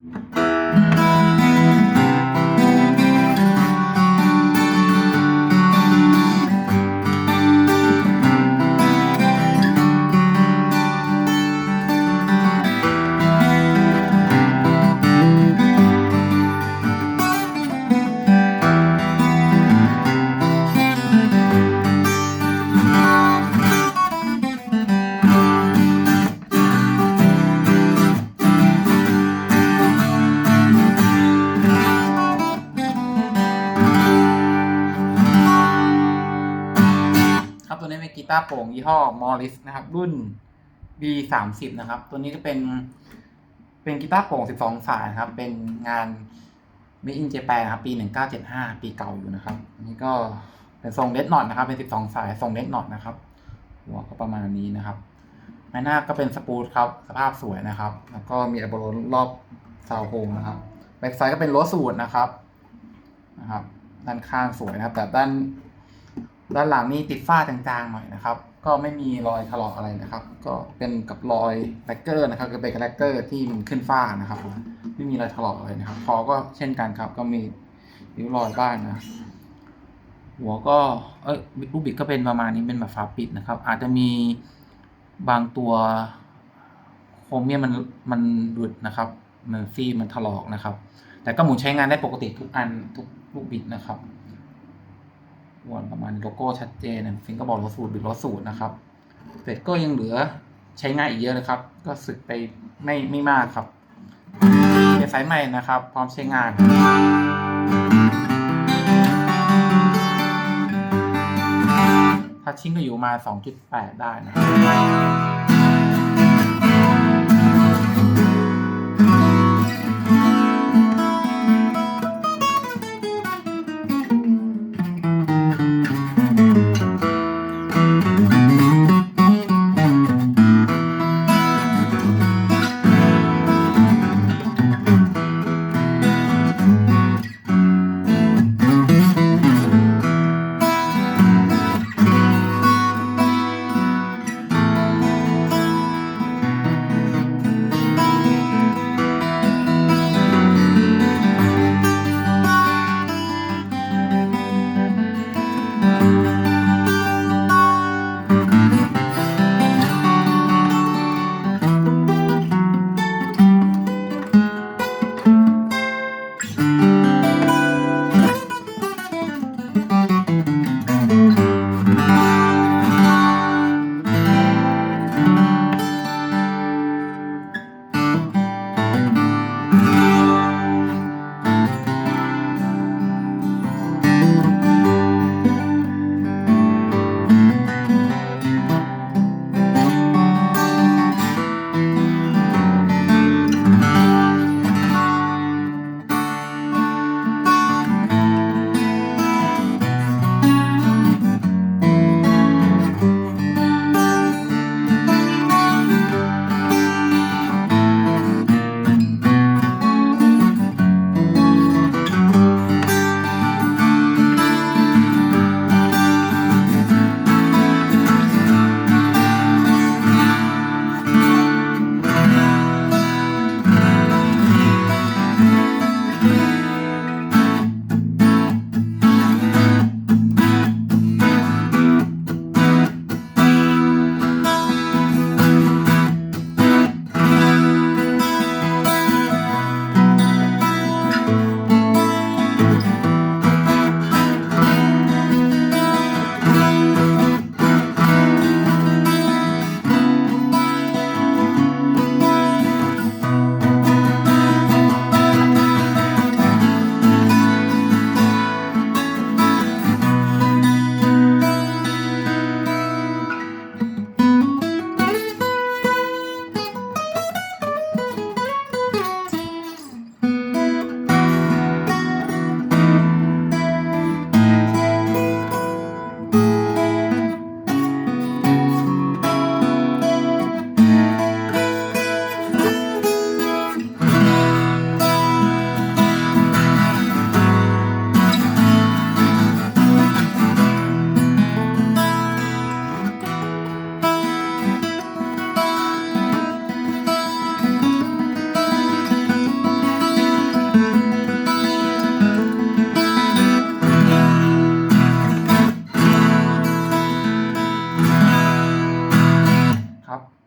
ครั ตัวนี้เป็นกีตาร์โปร่งยี่ห้อมอริสนะครับ รุ่น B สามสิบนะครับ ตัวนี้ก็เป็น เป็นกีตาร์โปร่งสิบสองสายนะครับ เป็นงาน Made in Japan นะครับ ปีหนึ่งเก้าเจ็ดห้าปีเก่าอยู่นะครับอันนี้ก็เป็นทรงเลดน็อตนะครับ เป็นสิบสองสายทรงเลดน็อตนะครับ หัวก็ประมาณนี้นะครับไม้หน้าก็เป็นสปูตครับ สภาพสวยนะครับ แล้วก็มีอัลโบโลรอบซาวโฮมนะครับแบ็กไซด์ก็เป็นโรสสูตรนะครับนะครับ ด้านข้างสวยนะครับ แต่ด้าน ด้านหลังนี่ติดฝ้าจางๆหน่อยนะครับ ก็ไม่มีรอยถลอกอะไรนะครับ ก็เป็นกับรอยแลกเกอร์นะครับก็เป็นกับแลกเกอร์ที่มันขึ้นฝ้านะครับผมไม่มีรอยถลอกอะไรนะครับคอก็เช่นกันครับ ก็มีริ้วรอยบ้างนะ หัวก็เอ้ยลูกบิดก็เป็นประมาณนี้เป็นแบบฝาปิดนะครับ อาจจะมีบางตัวโครเมียมมันมันหลุดนะครับมันฟี่มันถลอกนะครับ แต่ก็หมุนใช้งานได้ปกติทุกอันทุกลูกบิดนะครับ วนประมาณโลโก้ชัดเจนฟิงก็บอกรถสูตรบิดรถสูตรนะครับเสร็จก็ยังเหลือใช้งานอีกเยอะเลยครับ ก็สึกไปไม่ไม่มากครับเป็นสายใหม่นะครับ พร้อมใช้งานทัชชิ่งก็อยู่มา 2.8 ได้นะครับ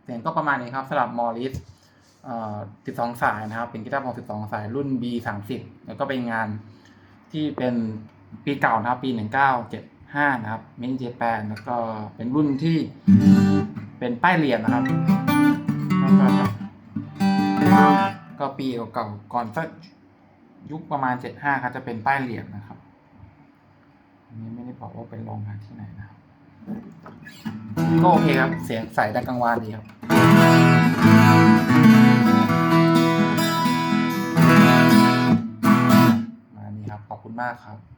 เสียงก็ประมาณนี้ครับสำหรับมอริสเอ่อ12สายนะครับ เป็นกีตาร์โปร่ง12สายรุ่น B 3 0แล้วก็เป็นงานที่เป็นปีเก่านะครับ ปี1975นะครับมินเจแปนแล้วก็เป็นรุ่นที่เป็นป้ายเหรียญนะครับ ก็ปีเก่าก่อนสักยุคประมาณ75ครับจะเป็นป้ายเหรียญนะครับอันนี้ไม่ได้บอกว่าเป็นโรงงานที่ไหนนะครับก็โอเคครับ เสียงใสดังกังวานดีครับ มากครับ